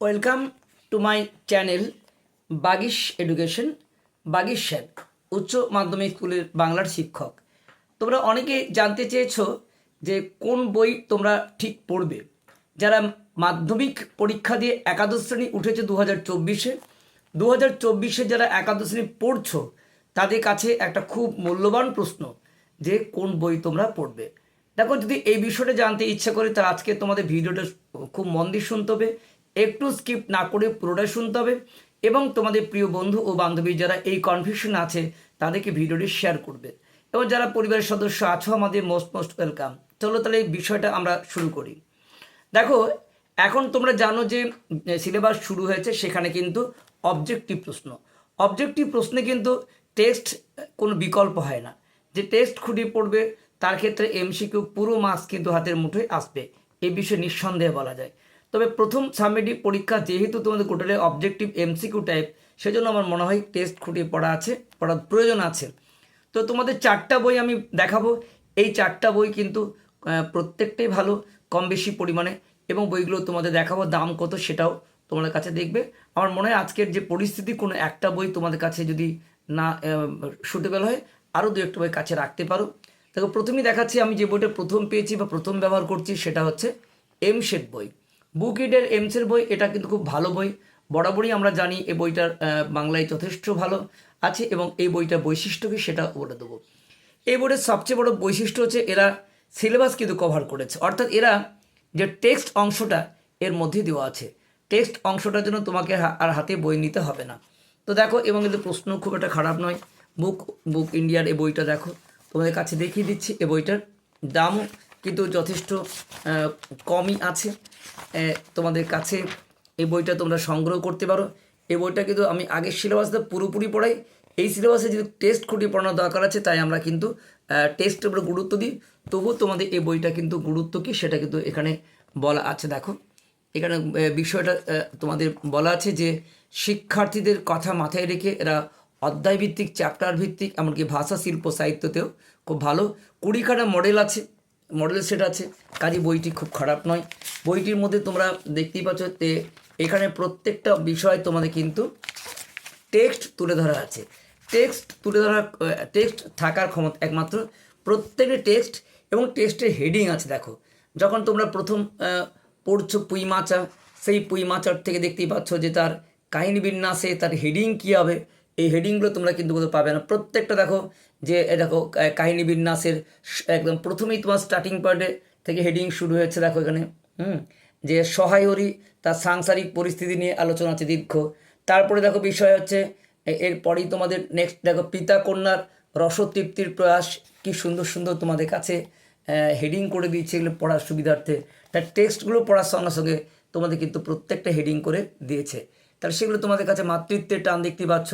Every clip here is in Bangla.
Welcome to my channel Bagish education Bagish sir, উচ্চ মাধ্যমিক স্কুলের বাংলার শিক্ষক। তোমরা অনেকে জানতে চেয়েছো যে কোন বই তোমরা ঠিক পড়বে। যারা মাধ্যমিক পরীক্ষা দিয়ে একাদশ শ্রেণি উঠেছে দু হাজার চব্বিশে দু হাজার চব্বিশে যারা একাদশ শ্রেণি পড়ছো, তাদের কাছে একটা খুব মূল্যবান প্রশ্ন যে কোন বই তোমরা পড়বে। দেখো, যদি এই বিষয়টা জানতে ইচ্ছা করে, তাহলে আজকে তোমাদের ভিডিওটা খুব মন দিয়ে শুনতে হবে। একটু স্কিপ না করে পুরোটাই শুনতে হবে। এবং তোমাদের প্রিয় বন্ধু ও বান্ধবী যারা এই কনফিউশন আছে, তাদেরকে ভিডিওটি শেয়ার করবে। এবং যারা পরিবারের সদস্য আছো, আমাদের মোস্ট মোস্ট ওয়েলকাম চলো তাহলে এই বিষয়টা আমরা শুরু করি। দেখো, এখন তোমরা জানো যে সিলেবাস শুরু হয়েছে, সেখানে কিন্তু অবজেক্টিভ প্রশ্ন। অবজেক্টিভ প্রশ্নে কিন্তু টেস্ট কোনো বিকল্প হয় না। যে টেস্ট খুঁটিয়ে পড়বে, তার ক্ষেত্রে এমসিকিউ পুরো মাস কিন্তু হাতের মুঠোয় আসবে। এই বিষয়ে নিঃসন্দেহে বলা যায়। তবে প্রথম সাবমিটিভ পরীক্ষা যেহেতু তোমাদের কোটালে অবজেক্টিভ এমসিকিউ টাইপ সেজন্য আমার মনে হয় টেস্ট খুঁটিয়ে পড়া আছে, পড়ার প্রয়োজন আছে। তো তোমাদের চারটা বই আমি দেখাবো। এই চারটা বই কিন্তু প্রত্যেকটাই ভালো, কম বেশি পরিমাণে, এবং বইগুলো তোমাদের দেখাবো দাম কত সেটাও তোমাদের কাছে দেখবে। আমার মনে হয় আজকের যে পরিস্থিতি, কোনো একটা বই তোমাদের কাছে যদি না সুটেবল হয় আরও দু একটা বই কাছে রাখতে পারো। দেখো, প্রথমেই দেখাচ্ছি আমি যে বইটা প্রথম পেয়েছি বা প্রথম ব্যবহার করছি, সেটা হচ্ছে এমসেট বই। বুক ইডের এমসের বই, এটা কিন্তু খুব ভালো বই। বরাবরই আমরা জানি এই বইটার বাংলায় যথেষ্ট ভালো আছে এবং এই বইটার বৈশিষ্ট্য কি সেটা বলে দেবো। এই বইয়ের সবচেয়ে বড় বৈশিষ্ট্য হচ্ছে এরা সিলেবাস কিন্তু কভার করেছে। অর্থাৎ এরা যে টেক্সট অংশটা এর মধ্যে দেওয়া আছে, টেক্সট অংশটার জন্য তোমাকে আর হাতে বই নিতে হবে না। তো দেখো, এবং কিন্তু প্রশ্ন খুব একটা খারাপ নয়। বুক বুক ইন্ডিয়ার এই বইটা দেখো, তোমাদের কাছে দেখিয়ে দিচ্ছি এই বইটার দামও। কিন্তু যথেষ্ট কমই আছে। তোমাদের কাছে এই বইটা তোমরা সংগ্রহ করতে পারো। এই বইটা কিন্তু আমি আগের সিলেবাসটা পুরোপুরি পড়াই। এই সিলেবাসে যদি টেস্ট খুঁটিয়ে পড়ানোর দরকার আছে, তাই আমরা কিন্তু টেস্টের উপরে গুরুত্ব দিই। তবুও তোমাদের এই বইটা কিন্তু গুরুত্ব কী, সেটা কিন্তু এখানে বলা আছে। দেখো, এখানে বিষয়টা তোমাদের বলা আছে যে শিক্ষার্থীদের কথা মাথায় রেখে এরা অধ্যায় ভিত্তিক চ্যাপ্টার ভিত্তিক, এমনকি ভাষা, শিল্প, সাহিত্যতেও খুব ভালো। কুড়িখানা মডেল আছে। মডেল সেট আছে। কাজে বইটি খুব খারাপ নয়। বইটির মধ্যে তোমরা দেখতেই পাচ্ছ যে এখানে প্রত্যেকটা বিষয় তোমাদের কিন্তু টেক্সট তুলে ধরা আছে। টেক্সট তুলে ধরা, টেক্সট থাকার ক্ষমতা একমাত্র প্রত্যেকটা টেক্সট এবং টেক্সটের হেডিং আছে, দেখো। যখন তোমরা প্রথম পড়ছো পুঁই মাচা, সেই পুঁই মাচার থেকে দেখতেই পাচ্ছ যে তার কাহিনী বিন্যাসে তার হেডিং কী হবে। এই হেডিংগুলো তোমরা কিন্তু কোথাও পাবে না। প্রত্যেকটা দেখো যে দেখো কাহিনী বিন্যাসের একদম প্রথমেই তোমার স্টার্টিং পয়েন্টে থেকে হেডিং শুরু হয়েছে দেখো এখানে। হুম? যে সহায়রী তার সাংসারিক পরিস্থিতি নিয়ে আলোচনা আছে দীর্ঘ। তারপরে দেখো বিষয় হচ্ছে এরপরেই তোমাদের নেক্সট দেখো পিতা কন্যার রসতৃপ্তির প্রয়াস, কি সুন্দর সুন্দর তোমাদের কাছে হেডিং করে দিয়েছে এগুলো পড়ার সুবিধার্থে। তার টেক্সটগুলো পড়ার সঙ্গে সঙ্গে তোমাদের কিন্তু প্রত্যেকটা হেডিং করে দিয়েছে। তাহলে সেগুলো তোমাদের কাছে মাতৃত্বের টান দেখতে পাচ্ছ।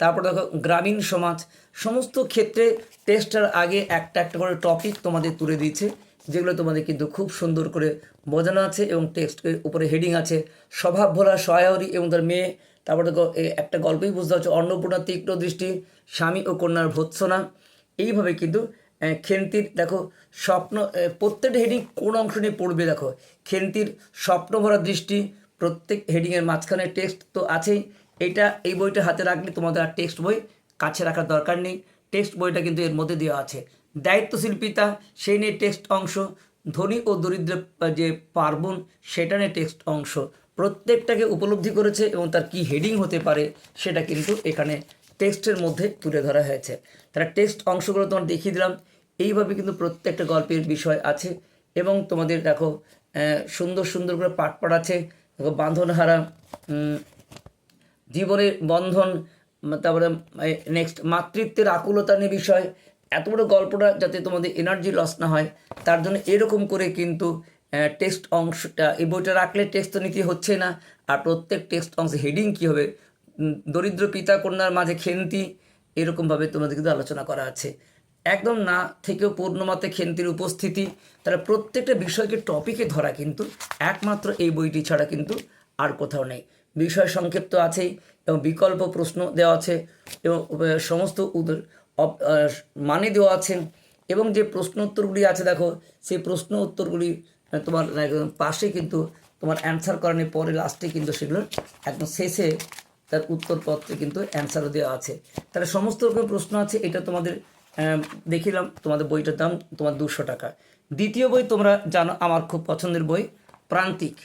তারপর দেখো গ্রামীণ সমাজ, সমস্ত ক্ষেত্রে টেস্টার আগে একটা একটা করে টপিক তোমাদের তুলে দিয়েছে, যেগুলো তোমাদের কিন্তু খুব সুন্দর করে বোঝানো আছে এবং টেক্সটের উপরে হেডিং আছে। স্বভাব ভোলা সহায়রী এবং তার মেয়ে, তারপর দেখো একটা গল্পই বুঝতে পারছ, অন্নপূর্ণা তীক্ষ্ণ দৃষ্টি, স্বামী ও কন্যার ভৎসনা, এইভাবে কিন্তু খেন্তির দেখো স্বপ্ন প্রত্যেকটা হেডিং কোন অংশ নিয়ে পড়বে দেখো, খেন্তির স্বপ্ন ভরা দৃষ্টি, প্রত্যেক হেডিংয়ের মাঝখানে টেক্সট তো আছেই এটা এই বইটা হাতে রাখলে তোমাদের আর টেক্সট বই কাছে রাখার দরকার নেই। টেক্সট বইটা কিন্তু এর মধ্যে দেওয়া আছে। দায়িত্বশীল পিতা সেই নিয়ে টেক্সট অংশ। ধনী ও দরিদ্র যে পার্বণ, সেটা নিয়ে টেক্সট অংশ। প্রত্যেকটাকে উপলব্ধি করেছে এবং তার কি হেডিং হতে পারে, সেটা কিন্তু এখানে টেক্সটের মধ্যে তুলে ধরা হয়েছে। তারা টেক্সট অংশগুলো তোমার দেখিয়ে দিলাম। এইভাবে কিন্তু প্রত্যেকটা গল্পের বিষয় আছে এবং তোমাদের দেখো সুন্দর সুন্দর করে পাঠ পড়াচ্ছে। দেখো, বাঁধনহারা জীবনের বন্ধন, তারপরে নেক্সট মাতৃত্বের আকুলতা নিয়ে বিষয়। এত বড় গল্পটা যাতে তোমাদের এনার্জি লস না হয়, তার জন্য এরকম করে কিন্তু টেক্সট অংশটা এই বইটা রাখলে টেক্সট তো নীতি হচ্ছে না। আর প্রত্যেক টেক্সট অংশে হেডিং কী হবে? দরিদ্র পিতা কন্যার মাঝে খেন্তি, এরকমভাবে তোমাদের কিন্তু আলোচনা করা আছে। একদম না থেকেও পূর্ণমাতে খেন্তির উপস্থিতি। তারা প্রত্যেকটা বিষয়কে টপিকে ধরা কিন্তু একমাত্র এই বইটি ছাড়া কিন্তু আর কোথাও নেই। বিষয় সংক্ষিপ্ত আছেই এবং বিকল্প প্রশ্ন দেওয়া আছে এবং সমস্ত মানে দেওয়া আছে এবং যে প্রশ্ন উত্তরগুলি আছে দেখো, সেই প্রশ্ন উত্তরগুলি তোমার পাশে কিন্তু তোমার অ্যান্সার করানোর পরে লাস্টে কিন্তু সেগুলো একদম শেষে তার উত্তরপত্রে কিন্তু অ্যান্সারও দেওয়া আছে। তাহলে সমস্ত রকম প্রশ্ন আছে, এটা তোমাদের দেখিলাম, তোমাদের বইটার দাম তোমার দুশো টাকা। দ্বিতীয় বই তোমরা জানো, আমার খুব পছন্দের বই, প্রান্তিক।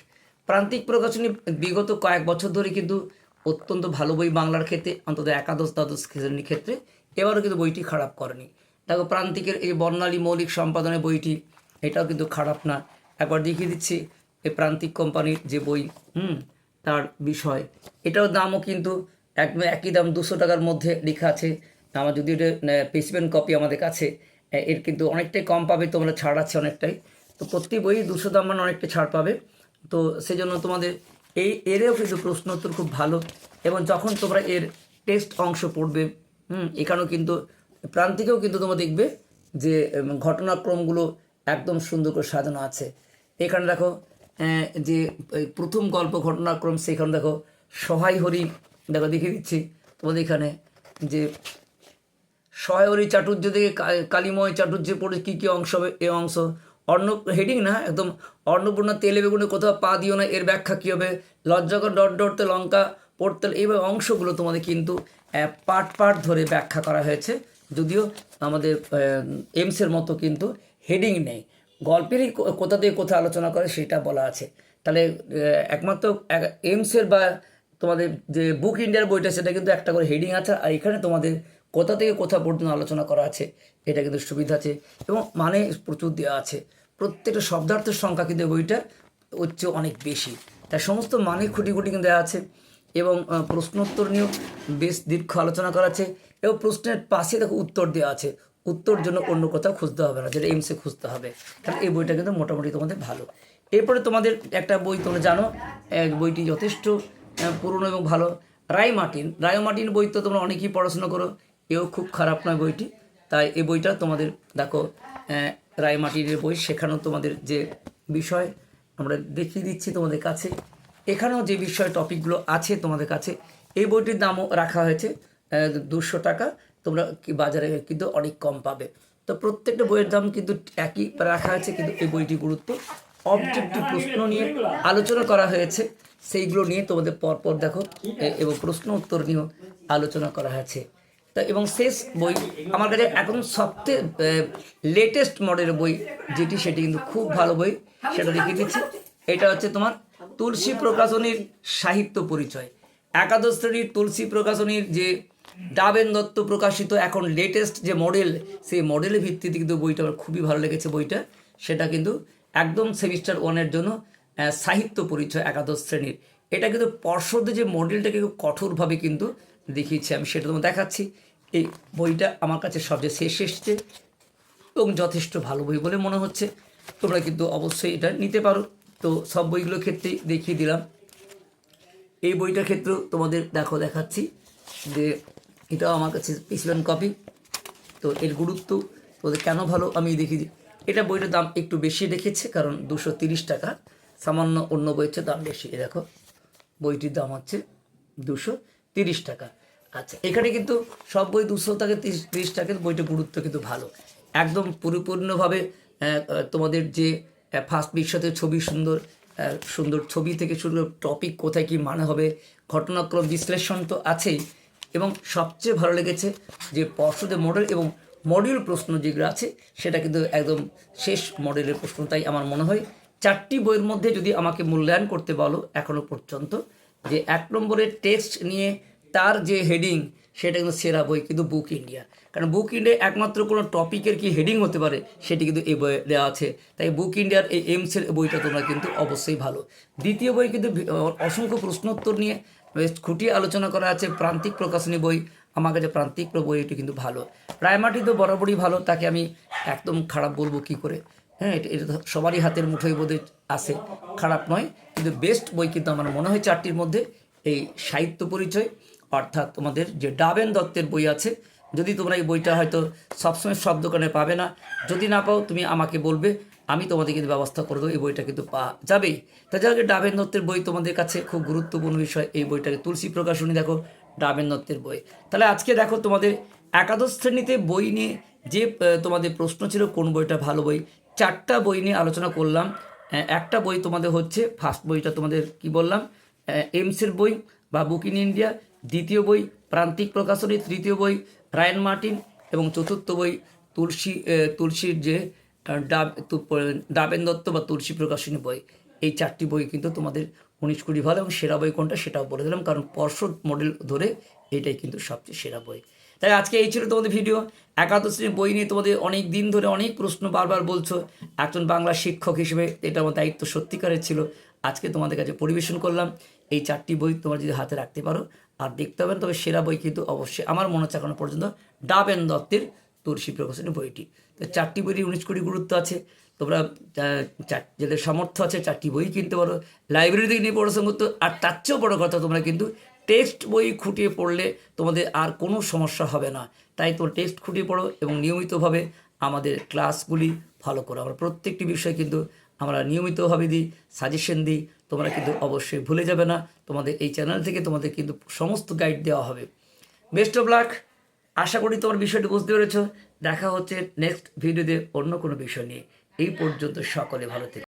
প্রান্তিক প্রকাশনী বিগত কয়েক বছর ধরে কিন্তু অত্যন্ত ভালো বই বাংলার ক্ষেত্রে, অন্তত একাদশ দ্বাদশ শ্রেণির ক্ষেত্রে এবারও কিন্তু বইটি খারাপ করেনি। দেখো, প্রান্তিকের এই বর্ণালী মৌলিক সম্পাদনের বইটি, এটাও কিন্তু খারাপ না। একবার দেখিয়ে দিচ্ছি এই প্রান্তিক কোম্পানির যে বই, হুম, তার বিষয়। এটাও দামও কিন্তু একদম একই দাম দুশো টাকার মধ্যে লেখা আছে। আমার যদি এটা পেসিমেন্ট কপি আমাদের কাছে এর কিন্তু অনেকটাই কম পাবে, তোমরা ছাড় আছে অনেকটাই। তো প্রতি বই দুশো দাম মানে অনেকটা ছাড় পাবে। তো সেজন্য তোমাদের এই, এরও কিন্তু প্রশ্ন উত্তর খুব ভালো। এবং যখন তোমরা এর টেস্ট অংশ পড়বে, হুম, এখানেও কিন্তু, প্রান্তিকেও কিন্তু তোমরা দেখবে যে ঘটনাক্রমগুলো একদম সুন্দর করে সাজানো আছে। এখানে দেখো যে প্রথম গল্প ঘটনাক্রম, সেখানে দেখো, সহায় হরি, দেখো, দেখিয়ে দিচ্ছি তোমাদের এখানে যে সহায়রী চাটুর্য থেকে কালিময় চাটুর্যে পড়ে কী কী অংশ হবে, এ অংশ? অন্ন হেডিং না, একদম অন্নপূর্ণা তেলে বেগুনে কোথাও পা দিও না, এর ব্যাখ্যা কী হবে? লজ্জাকর ডট ডটতে লঙ্কা পড়তে, এইভাবে অংশগুলো তোমাদের কিন্তু পার্ট পার্ট ধরে ব্যাখ্যা করা হয়েছে। যদিও আমাদের এমসের মতো কিন্তু হেডিং নেই। গল্পেরই কোথা থেকে কোথা আলোচনা করে সেটা বলা আছে। তাহলে একমাত্র এমসের বা তোমাদের যে বুক ইন্ডিয়ার বইটা, সেটা কিন্তু একটা করে হেডিং আছে, আর এখানে তোমাদের কোথা থেকে কোথা পর্যন্ত আলোচনা করা আছে, এটা কিন্তু সুবিধা আছে, এবং মানে প্রচুর দেওয়া আছে। প্রত্যেকটা শব্দার্থের সংখ্যা কিন্তু বইটা হচ্ছে অনেক বেশি। তাই সমস্ত মানে খুঁটি খুঁটি কিন্তু দেওয়া আছে এবং প্রশ্নোত্তর নিয়েও বেশ দীর্ঘ আলোচনা করা আছে এবং প্রশ্নের পাশে দেখো উত্তর দেওয়া আছে। উত্তর জন্য অন্য কোথাও খুঁজতে হবে না, যেটা এমসে খুঁজতে হবে। তাহলে এই বইটা কিন্তু মোটামুটি তোমাদের ভালো। এরপরে তোমাদের একটা বই তোমরা জানো এক বইটি যথেষ্ট পুরনো এবং ভালো। রায় মার্টিন। রায় মার্টিন বই তো তোমরা অনেকেই পড়াশোনা করো, এও খুব খারাপ নয় বইটি। তাই এই বইটা তোমাদের দেখো আহ, রায় মার্টিনের বই সেখানেও তোমাদের যে বিষয় আমরা দেখিয়ে দিচ্ছি তোমাদের কাছে। এখানেও যে বিষয় টপিকগুলো আছে তোমাদের কাছে এই বইটির দামও রাখা হয়েছে দুশো টাকা। তোমরা বাজারে কিন্তু অনেক কম পাবে। তো প্রত্যেকটা বইয়ের দাম কিন্তু একই রাখা হয়েছে কিন্তু এই বইটি গুরুত্ব। অবজেক্টিভ প্রশ্ন নিয়ে আলোচনা করা হয়েছে সেইগুলো নিয়ে তোমাদের পরপর দেখো এবং প্রশ্ন উত্তর নিয়েও আলোচনা করা হয়েছে। তা এবং শেষ বই আমার কাছে এখন সবচেয়ে লেটেস্ট মডেলের বই যেটি সেটি কিন্তু খুব ভালো বই, সেটা দেখিয়ে দিচ্ছি। এটা হচ্ছে তোমার তুলসী প্রকাশনীর সাহিত্য পরিচয়। একাদশ শ্রেণির তুলসী প্রকাশনীর যে ডাবেন দত্ত প্রকাশিত এখন লেটেস্ট যে মডেল সেই মডেলের ভিত্তিতে কিন্তু বইটা আমার খুবই ভালো লেগেছে বইটা। সেটা কিন্তু একদম সেমিস্টার ওয়ানের জন্য সাহিত্য পরিচয় একাদশ শ্রেণির। এটা কিন্তু পর্ষদের যে মডেলটাকে কঠোরভাবে কিন্তু দেখিয়েছি আমি, সেটা তোমার দেখাচ্ছি। এই বইটা আমার কাছে সবচেয়ে শেষ এসছে এবং যথেষ্ট ভালো বই বলে মনে হচ্ছে। তোমরা কিন্তু অবশ্যই এটা নিতে পারো। তো সব বইগুলোর ক্ষেত্রেই দেখিয়ে দিলাম। এই বইটার ক্ষেত্রেও তোমাদের দেখো দেখাচ্ছি যে এটাও আমার কাছে পিসমেন্ট কপি। তো এর গুরুত্ব তোদের কেন ভালো আমি দেখি এটা বইটার দাম একটু বেশি রেখেছে কারণ দুশো টাকা। সামান্য অন্য বইয়ের দাম বেশি দেখো। বইটির দাম হচ্ছে দুশো তিরিশ টাকা। আচ্ছা এখানে কিন্তু সব বই দুশো থেকে তিরিশ টাকার বইটির গুরুত্ব কিন্তু ভালো। একদম পরিপূর্ণভাবে তোমাদের যে ফার্স্ট বিশ্বতে ছবি সুন্দর সুন্দর ছবি থেকে শুরু টপিক কোথায় কি মানে হবে, ঘটনাক্রম বিশ্লেষণ তো আছেই। এবং সবচেয়ে ভালো লেগেছে যে পর্ষদের মডেল এবং মডিউল প্রশ্ন যেগুলো আছে, সেটা কিন্তু একদম শেষ মডেলের প্রশ্ন, তাই আমার মনে হয় চারটি বইয়ের মধ্যে যদি আমাকে মূল্যায়ন করতে বলো এখনও পর্যন্ত, যে এক নম্বরের টেক্সট নিয়ে তার যে হেডিং, সেটা কিন্তু সেরা বই কিন্তু বুক ইন্ডিয়া। কারণ বুক ইন্ডিয়া একমাত্র কোনো টপিকের কি হেডিং হতে পারে, সেটি কিন্তু এই বইয়ে দেওয়া আছে। তাই বুক ইন্ডিয়ার এই এমসের বইটা তোমরা কিন্তু অবশ্যই ভালো। দ্বিতীয় বই কিন্তু অসংখ্য প্রশ্নোত্তর নিয়ে খুঁটিয়ে আলোচনা করা আছে, প্রান্তিক প্রকাশনী বই। আমার কাছে প্রান্তিক বইটি কিন্তু ভালো। রায়মাটি তো বরাবরই ভালো, তাকে আমি একদম খারাপ বলব কি করে? হ্যাঁ এটা এটা সবারই হাতের মুঠোয় বোধে আসে খারাপ নয়, কিন্তু বেস্ট বই কিন্তু আমার মনে হয় চারটির মধ্যে এই সাহিত্য পরিচয়, অর্থাৎ তোমাদের যে ডাবেন দত্তের বই আছে, যদি তোমরা এই বইটা হয়তো সবসময় সব দোকানে পাবে না, যদি না পাও তুমি আমাকে বলবে, আমি তোমাদের কিন্তু ব্যবস্থা করে দেবো, এই বইটা কিন্তু পাওয়া যাবেই তা যাক ডাবেন দত্তের বই তোমাদের কাছে খুব গুরুত্বপূর্ণ বিষয়, এই বইটাকে তুলসী প্রকাশনী দেখো, ডাবেন দত্তের বই। তাহলে আজকে দেখো তোমাদের একাদশ শ্রেণীতে বই নিয়ে যে তোমাদের প্রশ্ন ছিল, কোন বইটা ভালো বই চারটা বই নিয়ে আলোচনা করলাম। একটা বই তোমাদের হচ্ছে ফার্স্ট বইটা তোমাদের কি বললাম? এমসের বই বা বুক ইন ইন্ডিয়া দ্বিতীয় বই প্রান্তিক প্রকাশনী, তৃতীয় বই রায়ন মার্টিন এবং চতুর্থ বই তুলসী তুলসীর যে ডাব ডাবেন দত্ত বা তুলসী প্রকাশনী বই। এই চারটি বই কিন্তু তোমাদের উনিশ কুড়ি ভালো এবং সেরা বই কোনটা সেটাও বলে দিলাম, কারণ পর্ষদ মডেল ধরে এটাই কিন্তু সবচেয়ে সেরা বই। তাই আজকে এই ছিল তোমাদের ভিডিও একাদশ শ্রেণির বই নিয়ে তোমাদের অনেক দিন ধরে অনেক প্রশ্ন বারবার বলছো। একজন বাংলা শিক্ষক হিসেবে এটা আমার দায়িত্ব সত্যিকারের ছিল। আজকে তোমাদের কাছে পরিবেশন করলাম। এই চারটি বই তোমরা যদি হাতে রাখতে পারো আর দেখতে হবে তবে সেরা বই কিন্তু অবশ্যই আমার মনে হচ্ছে এখনও পর্যন্ত ডাবেন দত্তের তুলসী প্রকাশনী বইটি। তো চারটি বইটি উনিশ কোটি গুরুত্ব আছে। তোমরা যাদের সামর্থ্য আছে চারটি বই কিনতে পারো। লাইব্রেরি থেকে নিয়ে পড়াশোনা করতে আর তার চেয়েও বড় কথা তোমরা কিন্তু টেক্সট বই খুঁটিয়ে পড়লে তোমাদের আর কোনো সমস্যা হবে না। তাই তোমরা টেক্সট খুঁটিয়ে পড়ো এবং নিয়মিতভাবে আমাদের ক্লাসগুলি ফলো করো। আমরা প্রত্যেকটি বিষয় কিন্তু আমরা নিয়মিতভাবে দিই, সাজেশন দিই, তোমরা কিন্তু অবশ্যই ভুলে যাবে না। তোমাদের এই চ্যানেল থেকে তোমাদের কিন্তু সমস্ত গাইড দেওয়া হবে। বেস্ট অফ লাক, আশা করি তোমার বিষয়টি বুঝতে পেরেছ। দেখা হচ্ছে নেক্সট ভিডিওতে অন্য কোনো বিষয় নিয়ে। এই পর্যন্ত সকলে ভালো থেকে।